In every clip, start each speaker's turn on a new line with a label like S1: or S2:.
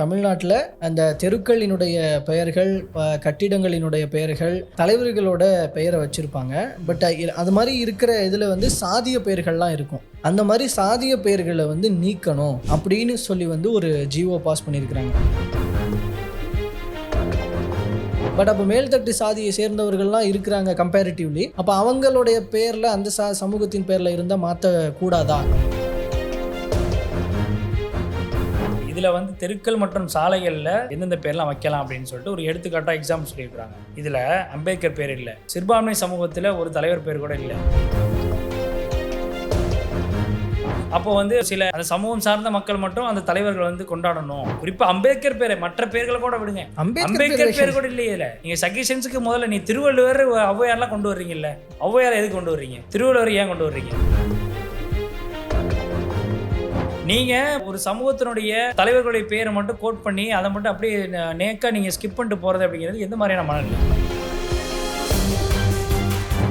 S1: தமிழ்நாட்டில் அந்த தெருக்களினுடைய பெயர்கள் கட்டிடங்களினுடைய பெயர்கள் தலைவர்களோட பெயரை வச்சுருப்பாங்க. பட் அது மாதிரி இருக்கிற இதில் வந்து சாதிய பெயர்கள்லாம் இருக்கும். அந்த மாதிரி சாதிய பெயர்களை வந்து நீக்கணும் அப்படின்னு சொல்லி வந்து ஒரு ஜிஓ பாஸ் பண்ணியிருக்கிறாங்க. பட் அப்போ மேல்தட்டு சாதியை சேர்ந்தவர்கள்லாம் இருக்கிறாங்க கம்பேரிட்டிவ்லி அப்போ அவங்களுடைய பேரில் அந்த சா சமூகத்தின் பேரில் இருந்தால் மாற்றக்கூடாதா
S2: இதில் வந்து தெருக்கள் மற்றும் சாலைகளில் எந்தெந்த பேர்லாம் வைக்கலாம் அப்படின்னு சொல்லிட்டு ஒரு எடுத்துக்காட்டாக எக்ஸாம்பிள் சொல்லியிருக்காங்க இதில் அம்பேத்கர் பேர் இல்லை. சிறுபான்மை சமூகத்தில் ஒரு தலைவர் பேர் கூட இல்லை. அப்போ வந்து சில அந்த சமூகம் சார்ந்த மக்கள் மட்டும் அந்த தலைவர்கள் வந்து கொண்டாடணும். குறிப்பா அம்பேத்கர் பேரை மற்ற பேர்களை கூட விடுங்க.
S1: அம்பேத்கர் பேர்
S2: கூட இல்லையே இதுல. நீங்க சஜஷன்ஸுக்கு முதல்ல நீ திருவள்ளுவர் ஔவையார்லாம் கொண்டு வர்றீங்கல்ல ஔவையார் எதுக்கு கொண்டு வர்றீங்க? திருவள்ளுவர் ஏன் கொண்டு வர்றீங்க? நீங்க ஒரு சமூகத்தினுடைய தலைவர்களுடைய பேரை மட்டும் கோட் பண்ணி அதை மட்டும் அப்படியே நேக்கா நீங்க ஸ்கிப் பண்ணிட்டு போறது அப்படிங்கிறது எந்த மாதிரியான மனநிலை?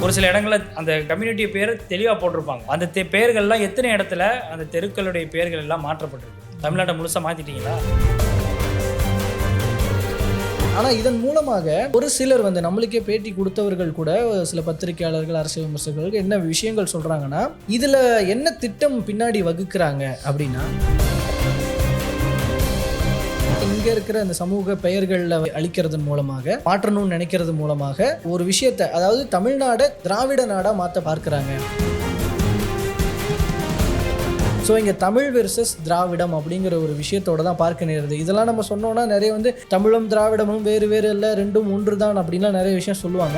S2: ஒரு சில இடங்களில் அந்த கம்யூனிட்டி பேர் தெளிவாக போட்டிருப்பாங்க. அந்த தெ- பெயர்கள்லாம் எத்தனை இடத்துல அந்த தெருக்களுடைய பெயர்கள் எல்லாம் மாற்றப்பட்டிருக்கு? தமிழ்நாட்டை முழுசாக மாற்றிட்டீங்களா
S1: ஆனால் இதன் மூலமாக ஒரு சிலர் வந்து நம்மளுக்கே பேட்டி கொடுத்தவர்கள் கூட சில பத்திரிகையாளர்கள் அரசியல் விமர்சகர்கள் என்ன விஷயங்கள் சொல்கிறாங்கன்னா இதில் என்ன திட்டம் பின்னாடி வகுக்கிறாங்க அப்படின்னா இங்க இருக்கிற அந்த சமூக பெயர்களில் அழிக்கிறதன் மூலமாக மாற்றணும்னு நினைக்கிறது மூலமாக ஒரு விஷயத்தை அதாவது தமிழ்நாடை திராவிட நாடாக மாற்ற பார்க்குறாங்க. ஸோ இங்கே தமிழ் வெர்சஸ் திராவிடம் அப்படிங்கிற ஒரு விஷயத்தோட தான் பார்க்க நேருது. இதெல்லாம் நம்ம சொன்னோம்னா நிறைய வந்து தமிழும் திராவிடமும் வேறு வேறு இல்லை ரெண்டும் ஒன்று தான் அப்படின்லாம் நிறைய விஷயம் சொல்லுவாங்க.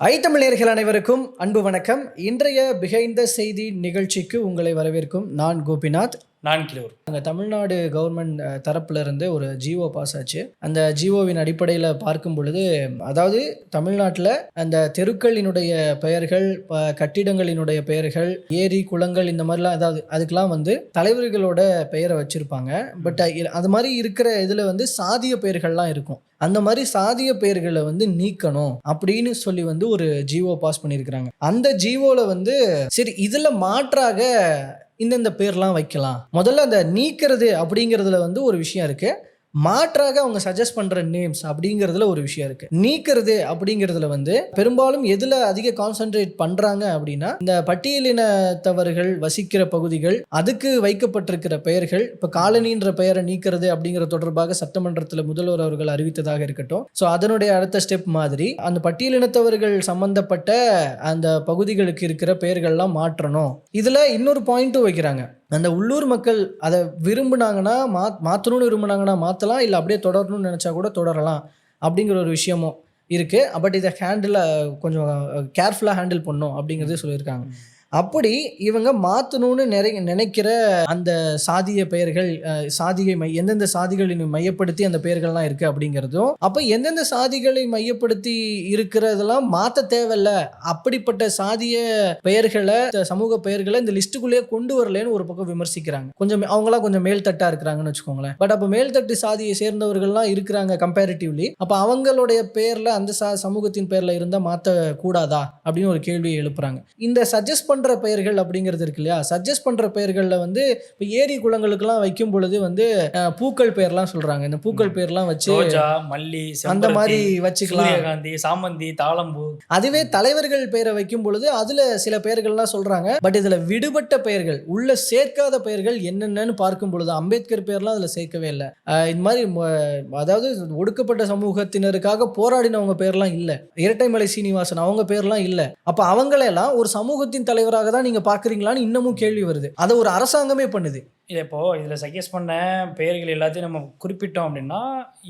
S1: ஐத்தமிழர்கள் அனைவருக்கும் அன்பு வணக்கம். இன்றைய பிகைந்த செய்தி நிகழ்ச்சிக்கு உங்களை வரவேற்கும் நான் கோபிநாத்.
S2: நான்கிலூர்
S1: அங்கே தமிழ்நாடு கவர்மெண்ட் அஹ், தரப்புல இருந்து ஒரு ஜிஓ பாஸ் ஆச்சு. அந்த ஜிஓவின் அடிப்படையில் பார்க்கும் பொழுது அதாவது தமிழ்நாட்டில் அந்த தெருக்களினுடைய பெயர்கள் கட்டிடங்களினுடைய பெயர்கள் ஏரி குளங்கள் இந்த மாதிரிலாம் அதாவது அதுக்கெல்லாம் வந்து தலைவர்களோட பெயரை வச்சுருப்பாங்க. பட் அது மாதிரி இருக்கிற இதில் வந்து சாதிய பெயர்கள்லாம் இருக்கும். அந்த மாதிரி சாதிய பெயர்களை வந்து நீக்கணும் அப்படின்னு சொல்லி வந்து ஒரு ஜிஓ பாஸ் பண்ணியிருக்கிறாங்க. அந்த ஜிஓவில் வந்து சரி இதில் மாற்றாக இந்தந்த பேர்லாம் வைக்கலாம். முதல்ல அந்த நீக்கிறது அப்படிங்கிறதுல வந்து ஒரு விஷயம் இருக்குது மாற்றாக அவங்க சஜஸ்ட் பண்ற நேம்ஸ் அப்படிங்கிறதுல ஒரு விஷயம் இருக்கு. நீக்கிறது அப்படிங்கிறதுல வந்து பெரும்பாலும் எதுல அதிக கான்சென்ட்ரேட் பண்றாங்க அப்படின்னா இந்த பட்டியலினத்தவர்கள் வசிக்கிற பகுதிகள் அதுக்கு வைக்கப்பட்டிருக்கிற பெயர்கள் இப்ப காலனின்ற பெயரை நீக்கிறது அப்படிங்கிற தொடர்பாக சட்டமன்றத்தில் முதல்வர் அவர்கள் அறிவித்ததாக இருக்கட்டும். ஸோ அதனுடைய அடுத்த ஸ்டெப் மாதிரி அந்த பட்டியலினத்தவர்கள் சம்பந்தப்பட்ட அந்த பகுதிகளுக்கு இருக்கிற பெயர்கள்லாம் மாற்றணும். இதுல இன்னொரு பாயிண்ட்டும் வைக்கிறாங்க. அந்த உள்ளூர் மக்கள் அதை விரும்புனாங்கன்னா மா மாற்றணும்னு விரும்புனாங்கன்னா மாற்றலாம் இல்லை அப்படியே தொடரணும்னு நினச்சா கூட தொடரலாம் அப்படிங்கிற ஒரு விஷயமும் இருக்குது பட் இதை ஹேண்டில் கொஞ்சம் uh, கேர்ஃபுல்லாக ஹேண்டில் பண்ணும் அப்படிங்கிறது சொல்லியிருக்காங்க. அப்படி இவங்க மாற்றணும்னு நிறை நினைக்கிற அந்த சாதிய பெயர்கள் சாதியை மை எந்தெந்த சாதிகளை மையப்படுத்தி அந்த பெயர்கள்லாம் இருக்குது அப்படிங்கிறதும் அப்போ எந்தெந்த சாதிகளை மையப்படுத்தி இருக்கிறதெல்லாம் மாற்ற தேவையில்ல. அப்படிப்பட்ட சாதிய பெயர்களை இந்த சமூக பெயர்களை இந்த லிஸ்ட்டுக்குள்ளேயே கொண்டு வரலன்னு ஒரு பக்கம் விமர்சிக்கிறாங்க. கொஞ்சம் அவங்களாம் கொஞ்சம் மேல்தட்டாக இருக்கிறாங்கன்னு வச்சுக்கோங்களேன். பட் அப்போ மேல்தட்டு சாதியை சேர்ந்தவர்கள்லாம் இருக்கிறாங்க கம்பேரிட்டிவ்லி அப்போ அவங்களுடைய பேரில் அந்த சா சமூகத்தின் பேரில் இருந்தால் மாற்றக்கூடாதா அப்படின்னு ஒரு கேள்வியை எழுப்புறாங்க. இந்த சஜஸ்ட் பண்ற பெயர்கள் அப்படிங்கிறது இருக்கு இல்லையா? சஜஸ்ட் பண்ற பெயர்கள்ல வந்து இப்போ ஏரி குளங்களுக்கெல்லாம் வைக்கும் பொழுது வந்து பூக்கள் பேர்லாம் சொல்றாங்க. இந்த பூக்கள் பேர்லாம் வச்சு
S2: மல்லி
S1: அந்த மாதிரி வச்சுக்கலாம்.
S2: சூரியகாந்தி சாமந்தி தாளம்பூ.
S1: அதுவே தலைவர்கள் பெயரை வைக்கும் பொழுது அதுல சில பெயர்கள்லாம் சொல்றாங்க. பட் இதுல விடுபட்ட பெயர்கள் உள்ள சேர்க்காத பெயர்கள் என்னென்னன்னு பார்க்கும் பொழுது அம்பேத்கர் பெயர்லாம் அதுல சேர்க்கவே இல்லை. இந்த மாதிரி அதாவது ஒடுக்கப்பட்ட சமூகத்தினருக்காக போராடினவங்க பேர்லாம் இல்ல. இரட்டைமலை சீனிவாசன் அவங்க பேர்லாம் இல்ல. அப்ப அவங்களெல்லாம் ஒரு சமூகத்தின் தலைவர் தலைவராக தான் நீங்க பாக்குறீங்களான்னு இன்னமும் கேள்வி வருது. அதை ஒரு அரசாங்கமே பண்ணுது.
S2: இது இப்போ இதில் சஜஸ்ட் பண்ண பெயர்கள் எல்லாத்தையும் நம்ம குறிப்பிட்டோம் அப்படின்னா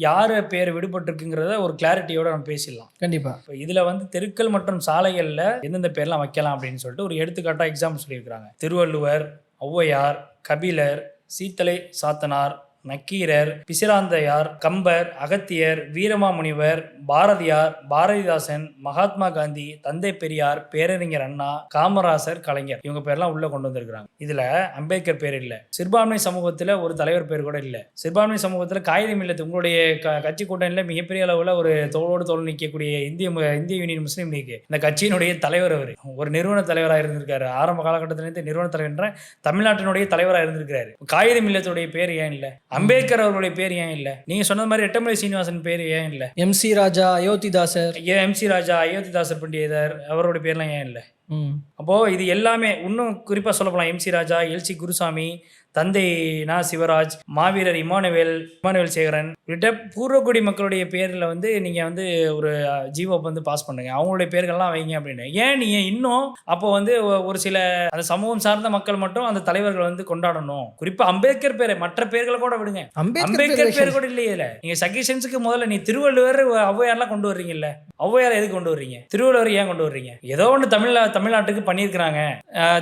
S2: யார் பேர் விடுபட்டிருக்குங்கிறத ஒரு கிளாரிட்டியோட நம்ம பேசிடலாம்.
S1: கண்டிப்பா.
S2: இப்போ இதில் வந்து தெருக்கள் மற்றும் சாலைகளில் எந்தெந்த பேர்லாம் வைக்கலாம் அப்படின்னு சொல்லிட்டு ஒரு எடுத்துக்காட்டாக எக்ஸாம்பிள் சொல்லியிருக்கிறாங்க. திருவள்ளுவர் ஔவையார் கபிலர் சீத்தலை சாத்தனார் நக்கீரர் பிசிராந்தையார் கம்பர் அகத்தியர் வீரமாமுனிவர் பாரதியார் பாரதிதாசன் மகாத்மா காந்தி தந்தை பெரியார் பேரறிஞர் அண்ணா காமராசர் கலைஞர். இவங்க பேர்லாம் உள்ள கொண்டு வந்திருக்கிறாங்க. இதுல அம்பேத்கர் பேர் இல்ல. சிறுபான்மை சமூகத்துல ஒரு தலைவர் பேர் கூட இல்ல. சிறுபான்மை சமூகத்துல காகிதம் இல்லத்து உங்களுடைய க- கட்சி கூட்டணியில மிகப்பெரிய அளவுல ஒரு தோளோடு தோல் நிற்கக்கூடிய இந்திய மு- இந்திய யூனியன் முஸ்லீம் லீக். இந்த கட்சியினுடைய தலைவர் அவர். ஒரு நிறுவன தலைவராக இருந்திருக்காரு. ஆரம்ப காலகட்டத்திலிருந்து நிறுவன தலைவர் தமிழ்நாட்டினுடைய தலைவராக இருந்திருக்கிறாரு. காகிதம் இல்லத்துடைய பேர் ஏன் இல்லை? அம்பேத்கர் அவர்களுடைய பேர் ஏன் இல்ல? நீங்க சொன்னது மாதிரி எட்டமலை சீனிவாசன் பேர் ஏன் இல்ல?
S1: M C Raja Ayothidasar.
S2: ஏன் எம்சி ராஜா அயோத்திதாசர் பண்டிதர் அவருடைய பேர்லாம் ஏன் இல்ல?
S1: ம்.
S2: அப்போ இது எல்லாமே இன்னும் குறிப்பா சொல்ல போலாம் எம்சி ராஜா எல்சி குருசாமி தந்தை நா சிவராஜ் மாவீரர் இமானுவேல் இமானுவேல் சேகரன் உள்ளிட்ட பூர்வக்குடி மக்களுடைய பேரில் வந்து நீங்கள் வந்து ஒரு ஜீவோ வந்து பாஸ் பண்ணுங்க. அவங்களுடைய பேர்கள்லாம் வைங்க அப்படின்னு. ஏன் நீங்கள் இன்னும் அப்போ வந்து ஒரு சில அந்த சமூகம் சார்ந்த மக்கள் மட்டும் அந்த தலைவர்கள் வந்து கொண்டாடணும்? குறிப்பாக அம்பேத்கர் பேரை மற்ற பேர்களை கூட விடுங்க.
S1: அம்பேத்கர் பேர்
S2: கூட இல்லையே இதுல. நீங்க சஜஷன்ஸுக்கு முதல்ல நீ திருவள்ளுவர் ஔவையார்லாம் கொண்டு வர்றீங்கல்ல. ஔவையார் எதுக்கு கொண்டு வர்றீங்க? திருவள்ளுவர் ஏன் கொண்டு வர்றீங்க? ஏதோ ஒன்று தமிழ்நா தமிழ்நாட்டுக்கு பண்ணியிருக்கிறாங்க.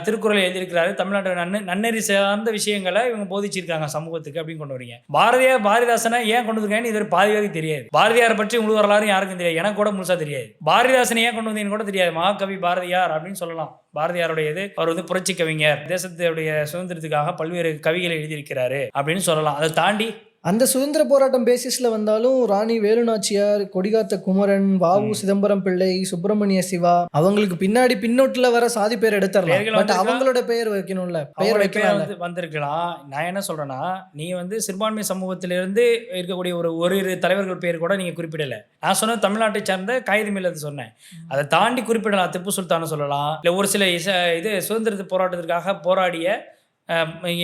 S2: திருக்குறள் எழுதியிருக்கிறாரு. தமிழ்நாட்டு நன்ன நன்னெறி சார்ந்த விஷயங்களை இவங்க போதிச்சிருக்காங்க சமூகத்துக்கு அப்படின்னு கொண்டு வரீங்க. பாரதியார் பாரதிதாசனை ஏன் கொண்டு வந்திருக்காங்கன்னு இது ஒரு பாதி வரைக்கும் தெரியாது. பாரதியார் பற்றி முழு வரலாறு யாருக்கும் தெரியாது. எனக்கு கூட முழுசா தெரியாது. பாரதிதாசனை ஏன் கொண்டு வந்தீங்கன்னு கூட தெரியாது. மகாகவி பாரதியார் அப்படின்னு சொல்லலாம். பாரதியாருடைய இது அவர் வந்து புரட்சி கவிஞர். தேசத்துடைய சுதந்திரத்துக்காக பல்வேறு கவிகளை எழுதியிருக்கிறாரு அப்படின்னு சொல்லலாம். அதை தாண்டி
S1: அந்த சுதந்திர போராட்டம் பேசிஸ்ல வந்தாலும் ராணி வேலுநாச்சியார் கொடிகாத்த குமரன் வாவு. சிதம்பரம் பிள்ளை சுப்பிரமணிய சிவா அவங்களுக்கு பின்னாடி பின்னோட்டுல வர சாதி பேர் எடுத்துடலாம்
S2: பெயர்கள்
S1: பட்? அவங்களோட பெயர் வைக்கணும்ல. பெயர் வைக்கலாம்
S2: வந்து வந்திருக்கலாம். நான் என்ன சொல்றேன்னா நீ வந்து சிறுபான்மை சமூகத்திலிருந்து இருக்கக்கூடிய ஒரு ஒரு இரு தலைவர்கள் பேர் கூட நீங்க குறிப்பிடல. நான் சொன்னது தமிழ்நாட்டை சார்ந்த காகிதம் இல்லது சொன்னேன். அதை தாண்டி குறிப்பிடலாம். திப்பு சுல்தானை சொல்லலாம். இல்லை ஒரு சில இச இது சுதந்திர போராட்டத்திற்காக போராடிய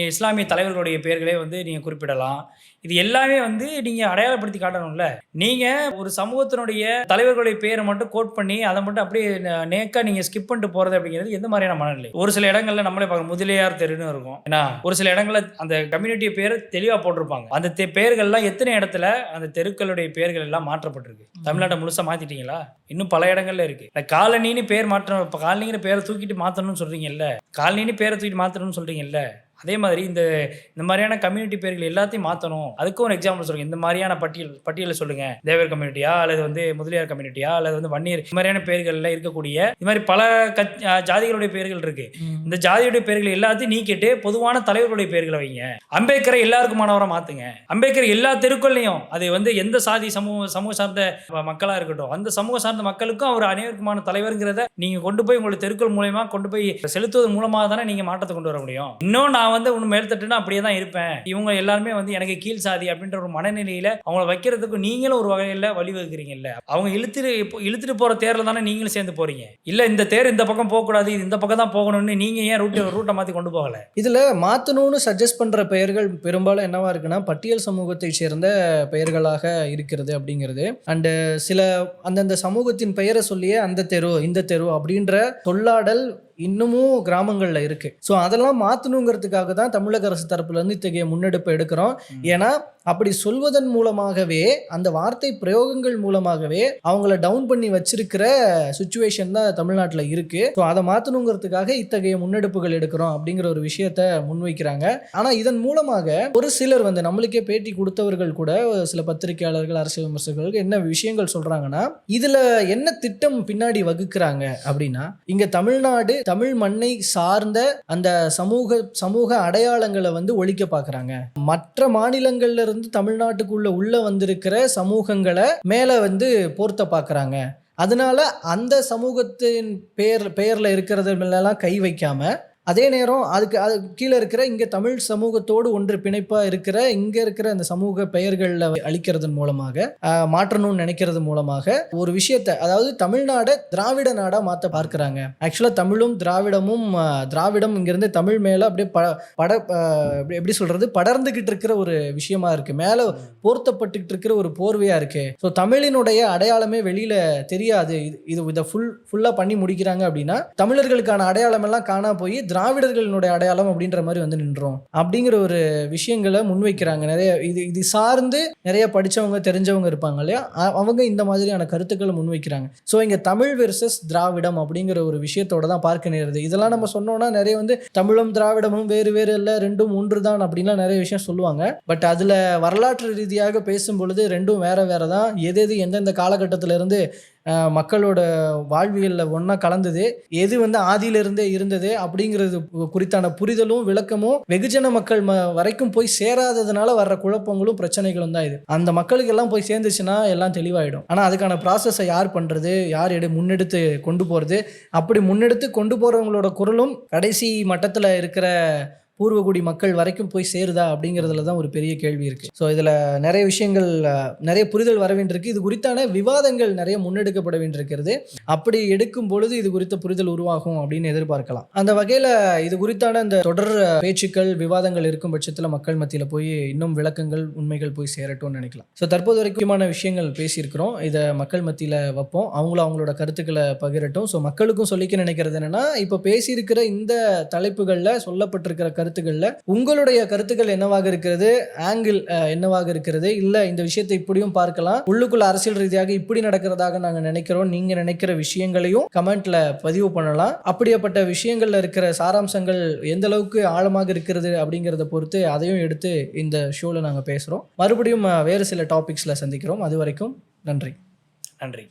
S2: இஸ்லாமிய தலைவர்களுடைய பேர்களே வந்து நீங்க குறிப்பிடலாம். இது எல்லாமே வந்து நீங்க அடையாளப்படுத்தி காட்டணும்ல. நீங்க ஒரு சமூகத்தினுடைய தலைவர்களுடைய பேரை மட்டும் கோட் பண்ணி அதை மட்டும் அப்படியே ந- நேக்கா நீங்க ஸ்கிப் பண்ணிட்டு போறது அப்படிங்கிறது எந்த மாதிரியான மனநிலை? ஒரு சில இடங்கள்ல நம்மளே பார்க்க முதலியார் தெருன்னு இருக்கும். ஏன்னா ஒரு சில இடங்கள்ல அந்த கம்யூனிட்டி பேர் தெளிவா போட்டிருப்பாங்க. அந்த பெயர்கள்லாம் எத்தனை இடத்துல அந்த தெருக்களுடைய பெயர்கள் எல்லாம் மாற்றப்பட்டிருக்கு? தமிழ்நாட்டை முழுசா மாத்திட்டீங்களா? இன்னும் பல இடங்கள்ல இருக்கு. இந்த காலனின்னு பேர் மாற்றம் இப்போ காலனிங்கிற பேரை தூக்கிட்டு மாத்தணும்னு சொல்றீங்கல்ல. காலனின்னு பேரை தூக்கிட்டு மாத்தணும்னு சொல்றீங்கல்ல. அதே மாதிரி இந்த இந்த மாதிரியான கம்யூனிட்டி பேர்கள் எல்லாத்தையும் மாற்றணும் அதுக்கும் ஒரு எக்ஸாம்பிள் சொல்லுங்க. இந்த மாதிரியான பட்டியல் பட்டியலை சொல்லுங்க. தேவர் கம்யூனிட்டியா அல்லது வந்து முதலியார் கம்யூனிட்டியா அல்லது வந்து வன்னியர் இந்த மாதிரியான பேர்கள்ல இருக்கக்கூடிய இது மாதிரி பல அஹ் ஜாதிகளுடைய பேர்கள் இருக்கு. இந்த ஜாதியுடைய பேர்கள் எல்லாத்தையும் நீக்கிட்டு பொதுவான தலைவர்களுடைய பேர்களை வைங்க. அம்பேத்கரை எல்லாருக்குமானவரை மாத்துங்க. அம்பேத்கர் எல்லா தெருக்கள்லையும் அது வந்து எந்த சாதி சமூக சமூக சார்ந்த ம- மக்களா இருக்கட்டும் அந்த சமூக சார்ந்த மக்களுக்கும் அவர் அனைவருக்குமான தலைவருங்கிறத நீங்க கொண்டு போய் உங்களுடைய தெருக்கள் மூலயமா கொண்டு போய் செலுத்துவதன் மூலமாக தானே நீங்க மாற்றத்தை கொண்டு வர முடியும். இன்னும் நான் நான் வந்து ஒன்று மேல்தட்டுனா அப்படியே தான் இருப்பேன். இவங்க எல்லாருமே வந்து எனக்கு கீழ் சாதி அப்படின்ற ஒரு மனநிலையில அவங்கள வைக்கிறதுக்கு நீங்களும் ஒரு வகையில வழிவகுக்கிறீங்கல்ல அவங்க இழுத்துட்டு இப்போ இழுத்துட்டு போற தேர்ல தானே நீங்களும் சேர்ந்து போறீங்க. இல்ல இந்த தேர் இந்த பக்கம் போக கூடாது இது இந்த பக்கம் தான் போகணும்னு நீங்க ஏன் ரூட் ரூட்டை மாத்தி கொண்டு போகல?
S1: இதுல மாத்தணும்னு சஜஸ்ட் பண்ற பெயர்கள் பெரும்பாலும் என்னவா இருக்குன்னா பட்டியல் சமூகத்தை சேர்ந்த பெயர்களாக இருக்கிறது அப்படிங்கிறது. அண்டு சில அந்தந்த சமூகத்தின் பெயரை சொல்லியே அந்த தெரு இந்த தெரு அப்படின்ற சொல்லாடல் இன்னமும் கிராமங்கள்ல இருக்கு. ஸோ அதெல்லாம் மாற்றணுங்கிறதுக்காக தான் தமிழக அரசு தரப்புல இருந்து இத்தகைய முன்னெடுப்பை எடுக்கிறோம். ஏன்னா அப்படி சொல்வதன் மூலமாகவே அந்த வார்த்தை பிரயோகங்கள் மூலமாகவே அவங்கள டவுன் பண்ணி வச்சிருக்கிற சுச்சுவேஷன் தான் தமிழ்நாட்டில் இருக்கு. ஸோ அதை மாற்றணுங்கிறதுக்காக இத்தகைய முன்னெடுப்புகள் எடுக்கிறோம் அப்படிங்கிற ஒரு விஷயத்த முன்வைக்கிறாங்க. ஆனால் இதன் மூலமாக ஒரு சிலர் வந்து நம்மளுக்கே பேட்டி கொடுத்தவர்கள் கூட சில பத்திரிகையாளர்கள் அரசியல் விமர்சகர்கள் என்ன விஷயங்கள் சொல்றாங்கன்னா இதுல என்ன திட்டம் பின்னாடி வகுக்கிறாங்க அப்படின்னா இங்க தமிழ்நாடு தமிழ் மண்ணை சார்ந்த அந்த சமூக சமூக அடையாளங்களை வந்து ஒழிக்க பார்க்குறாங்க. மற்ற மாநிலங்கள்ல இருந்து தமிழ்நாட்டுக்குள்ள உள்ள வந்திருக்கிற சமூகங்களை மேலே வந்து போர்த்த பார்க்குறாங்க. அதனால அந்த சமூகத்தின் பேர் பேரில் இருக்கிறதுலெல்லாம் கை வைக்காமல் அதே நேரம் அதுக்கு அது கீழே இருக்கிற இங்கே தமிழ் சமூகத்தோடு ஒன்று பிணைப்பாக இருக்கிற இங்கே இருக்கிற அந்த சமூக பெயர்களில் அளிக்கிறதன் மூலமாக மாற்றணும்னு நினைக்கிறது மூலமாக ஒரு விஷயத்தை அதாவது தமிழ்நாடை திராவிட நாடாக மாற்ற பார்க்குறாங்க. ஆக்சுவலாக தமிழும் திராவிடமும் திராவிடம் இங்கேருந்து தமிழ் மேலே அப்படியே பட பட எப்படி- சொல்கிறது படர்ந்துக்கிட்டு இருக்கிற ஒரு விஷயமா இருக்குது மேலே போர்த்தப்பட்டுக்கிட்டு இருக்கிற ஒரு போர்வையாக இருக்குது ஸோ தமிழினுடைய அடையாளமே வெளியில் தெரியாது. இது இது இதை ஃபுல் ஃபுல்லாக பண்ணி முடிக்கிறாங்க அப்படின்னா தமிழர்களுக்கான அடையாளமெல்லாம் காணா போய் திராவிடர்களினுடைய அடையாளம் அப்படின்ற மாதிரி வந்து நின்றோம். அப்படிங்கிற ஒரு விஷயங்களை முன்வைக்கிறாங்க. நிறைய இது இது சார்ந்து நிறைய படித்தவங்க தெரிஞ்சவங்க இருப்பாங்க இல்லையா? அவங்க இந்த மாதிரியான கருத்துக்களை முன்வைக்கிறாங்க. ஸோ இங்கே தமிழ் வெர்சஸ் திராவிடம் அப்படிங்கிற ஒரு விஷயத்தோட தான் பார்க்க நேருது. இதெல்லாம் நம்ம சொன்னோம்னா நிறைய வந்து தமிழும் திராவிடமும் வேறு வேறு இல்லை ரெண்டும் ஒன்று தான் அப்படின்லாம் நிறைய விஷயம் சொல்லுவாங்க. பட் அதில் வரலாற்று ரீதியாக பேசும் பொழுது ரெண்டும் வேற வேற தான். எது எது எந்தெந்த காலகட்டத்தில இருந்து மக்களோட வாழ்வியலில் ஒன்றா கலந்தது. எது வந்து ஆதியிலிருந்தே இருந்தது அப்படிங்கிறது குறித்தான புரிதலும் விளக்கமும் வெகுஜன மக்கள் ம வரைக்கும் போய் சேராததுனால வர்ற குழப்பங்களும் பிரச்சனைகளும் தான் இது. அந்த மக்களுக்கு எல்லாம் போய் சேர்ந்துச்சுன்னா எல்லாம் தெளிவாயிடும். ஆனால் அதுக்கான ப்ராசஸை யார் பண்ணுறது யார் எடு முன்னெடுத்து கொண்டு போகிறது அப்படி முன்னெடுத்து கொண்டு போகிறவங்களோட குரலும் கடைசி மட்டத்தில் இருக்கிற பூர்வகுடி மக்கள் வரைக்கும் போய் சேருதா அப்படிங்கிறதுல தான் ஒரு பெரிய கேள்வி இருக்குது ஸோ இதில் நிறைய விஷயங்கள் நிறைய புரிதல் வர வேண்டியிருக்கு இது குறித்தான விவாதங்கள் நிறைய முன்னெடுக்கப்பட வேண்டியிருக்கிறது அப்படி எடுக்கும் பொழுது இது குறித்த புரிதல் உருவாகும் அப்படின்னு எதிர்பார்க்கலாம். அந்த வகையில் இது குறித்தான அந்த தொடர் பேச்சுக்கள் விவாதங்கள் இருக்கும் பட்சத்தில் மக்கள் மத்தியில் போய் இன்னும் விளக்கங்கள் உண்மைகள் போய் சேரட்டும்னு நினைக்கலாம். ஸோ தற்போது வரைக்குமான விஷயங்கள் பேசியிருக்கிறோம். இதை மக்கள் மத்தியில் வைப்போம். அவங்களும் அவங்களோட கருத்துக்களை பகிரட்டும். ஸோ மக்களுக்கும் சொல்லிக்க நினைக்கிறது என்னென்னா இப்போ பேசியிருக்கிற இந்த தலைப்புகளில் சொல்லப்பட்டிருக்கிற கருத்துக்களில் உங்களுடைய கருத்துக்கள் என்னவாக இருக்கிறது? ஆங்கிள் என்னவாக இருக்கிறது? இல்லை இந்த விஷயத்தை இப்படியும் பார்க்கலாம். உள்ளுக்குள்ள அரசியல் ரீதியாக இப்படி நடக்கிறதாக நாங்கள் நினைக்கிறோம். நீங்கள் நினைக்கிற விஷயங்களையும் கமெண்ட்ல பதிவு பண்ணலாம். அப்படியேப்பட்ட விஷயங்கள்ல இருக்கிற சாராம்சங்கள் எந்த அளவுக்கு ஆழமாக இருக்கிறது அப்படிங்கிறத பொறுத்து அதையும் எடுத்து இந்த ஷோவில் நாங்கள் பேசுகிறோம் மறுபடியும் வேறு சில டாபிக்ஸில் சந்திக்கிறோம். அது வரைக்கும் நன்றி.
S2: நன்றி.